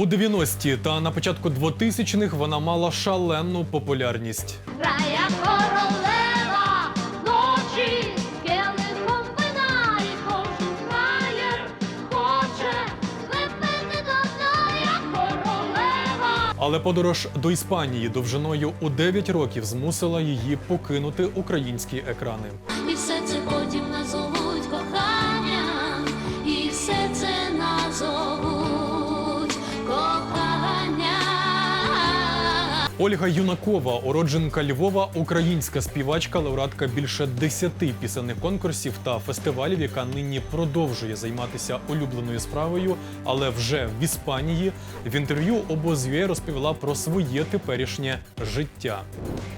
У 90-ті та на початку 2000-х вона мала шалену популярність. Рая королева ночі вина і кожен фраєр хоче випити до як королева. Але подорож до Іспанії довжиною у 9 років змусила її покинути українські екрани. І все це потім назовуть Ольга Юнакова, уродженка Львова, українська співачка, лауреатка більше 10 пісенних конкурсів та фестивалів, яка нині продовжує займатися улюбленою справою, але вже в Іспанії. В інтерв'ю обозвє розповіла про своє теперішнє життя.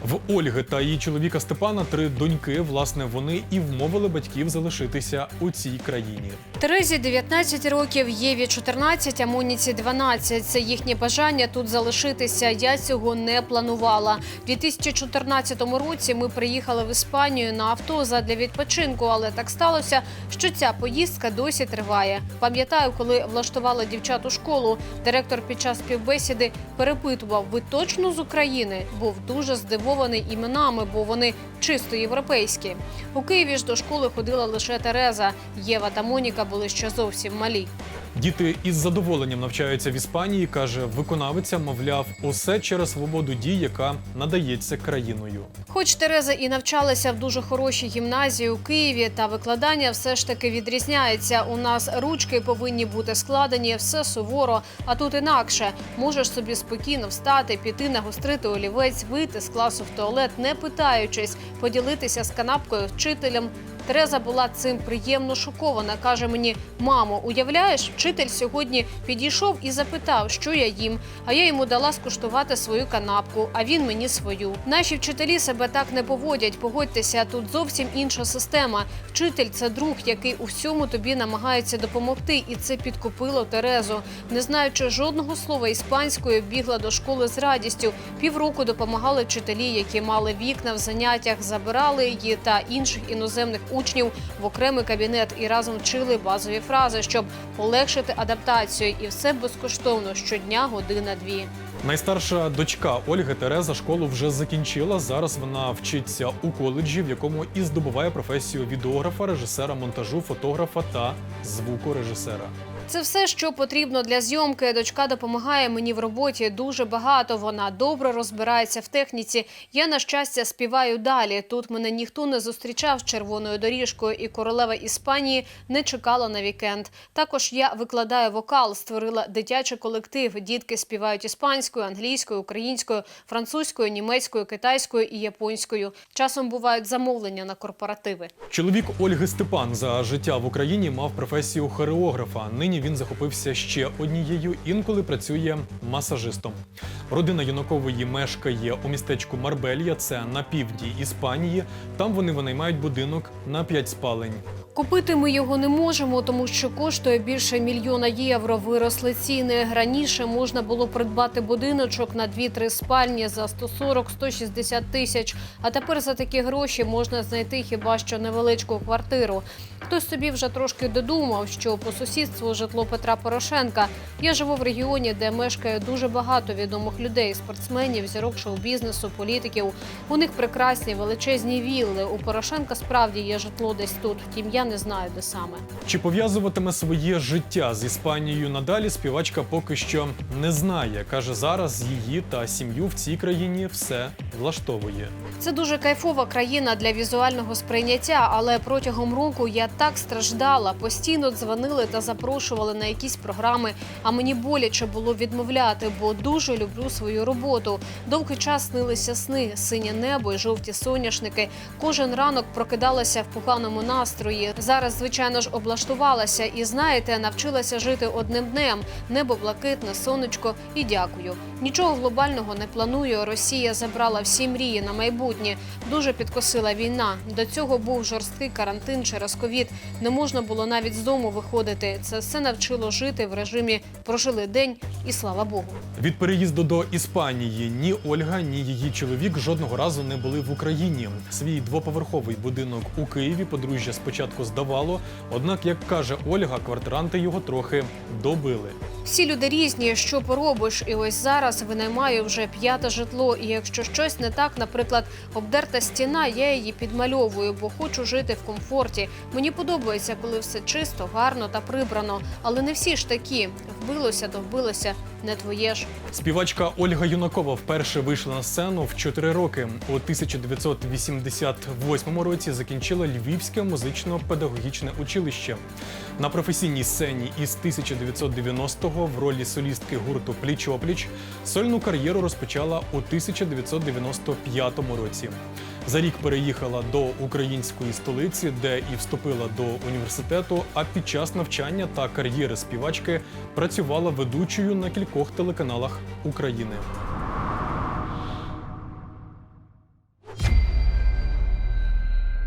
В Ольги та її чоловіка Степана три доньки. Власне, вони і вмовили батьків залишитися у цій країні. Терезі 19 років, Єві 14, а Моніці 12. Це їхнє бажання тут залишитися. Я цього не планувала. У 2014 році ми приїхали в Іспанію на авто задля відпочинку, але так сталося, що ця поїздка досі триває. Пам'ятаю, коли влаштувала дівчат у школу, директор під час співбесіди перепитував: ви точно з України? Був дуже здивований іменами, бо вони чисто європейські. У Києві ж до школи ходила лише Тереза. Єва та Моніка були ще зовсім малі. Діти із задоволенням навчаються в Іспанії, каже виконавиця, мовляв, усе через свободу дій, яка надається країною. Хоч Тереза і навчалася в дуже хорошій гімназії у Києві, та викладання все ж таки відрізняється. У нас ручки повинні бути складені, все суворо. А тут інакше можеш собі спокійно встати, піти нагострити олівець, вийти з класу в туалет, не питаючись, поділитися з канапкою вчителем. Тереза була цим приємно шокована. каже мені: мамо, уявляєш, вчитель сьогодні підійшов і запитав, що я їм. А я йому дала скуштувати свою канапку, а він мені свою. Наші вчителі себе так не поводять. Погодьтеся, тут зовсім інша система. Вчитель це друг, який у всьому тобі намагається допомогти, і це підкупило Терезу. Не знаючи жодного слова іспанською, бігла до школи з радістю. Півроку допомагали вчителі, які мали вікна в заняттях, забирали її та інших іноземних учнів в окремий кабінет і разом вчили базові фрази, щоб полегшити адаптацію. І все безкоштовно щодня година-дві. Найстарша дочка Ольги Тереза школу вже закінчила. Зараз вона вчиться у коледжі, в якому і здобуває професію відеографа, режисера монтажу, фотографа та звукорежисера. Це все, що потрібно для зйомки. Дочка допомагає мені в роботі дуже багато. Вона добре розбирається в техніці. Я, на щастя, співаю далі. Тут мене ніхто не зустрічав з червоною доріжкою, і королева Іспанії не чекала на вікенд. Також я викладаю вокал, створила дитячий колектив. Дітки співають іспанською, англійською, українською, французькою, німецькою, китайською і японською. Часом бувають замовлення на корпоративи. Чоловік Ольги Степан за життя в Україні мав професію хореографа. Нині він захопився ще однією. Інколи працює масажистом. Родина Юнакової мешкає у містечку Марбелья, це на півдні Іспанії. Там вони винаймають будинок на п'ять спалень. Купити ми його не можемо, тому що коштує більше мільйона євро. Виросли ціни. Раніше можна було придбати будиночок на 2-3 спальні за 140-160 тисяч. А тепер за такі гроші можна знайти хіба що невеличку квартиру. Хтось собі вже трошки додумав, що по сусідству житло Петра Порошенка. Я живу в регіоні, де мешкає дуже багато відомих людей, спортсменів, зірок шоу-бізнесу, політиків. У них прекрасні величезні вілли. У Порошенка справді є житло десь тут. Втім, я не знаю, де саме. Чи пов'язуватиме своє життя з Іспанією надалі? Співачка поки що не знає. каже, зараз її та сім'ю в цій країні все влаштовує. Це дуже кайфова країна для візуального сприйняття, але протягом року я так страждала. Постійно дзвонили та запрошували на якісь програми. А мені боляче було відмовляти, бо дуже люблю свою роботу. Довгий час снилися сни, синє небо і жовті соняшники. Кожен ранок прокидалася в поганому настрої. Зараз, звичайно ж, облаштувалася і знаєте, навчилася жити одним днем. Небо блакитне, сонечко і дякую. Нічого глобального не планую. Росія забрала всі мрії на майбутнє. Дуже підкосила війна. До цього був жорсткий карантин через ковід. Не можна було навіть з дому виходити. Це все навчило жити в режимі прожили день і слава Богу. Від переїзду до Іспанії ні Ольга, ні її чоловік жодного разу не були в Україні. Свій двоповерховий будинок у Києві подружжя спочатку здавало. Однак, як каже Ольга, квартиранти його трохи добили. Всі люди різні, що поробиш, і ось зараз винаймаю вже п'яте житло. І якщо щось не так, наприклад, обдерта стіна, я її підмальовую, бо хочу жити в комфорті. Мені подобається, коли все чисто, гарно та прибрано. Але не всі ж такі. Вбилося, то вбилося, не твоє ж. Співачка Ольга Юнакова вперше вийшла на сцену в 4 роки. У 1988 році закінчила Львівське музично-педагогічне училище. На професійній сцені із 1990-го в ролі солістки гурту Пліч-опліч сольну кар'єру розпочала у 1995 році. За рік переїхала до української столиці, де і вступила до університету. А під час навчання та кар'єри співачки працювала ведучою на кількох телеканалах України.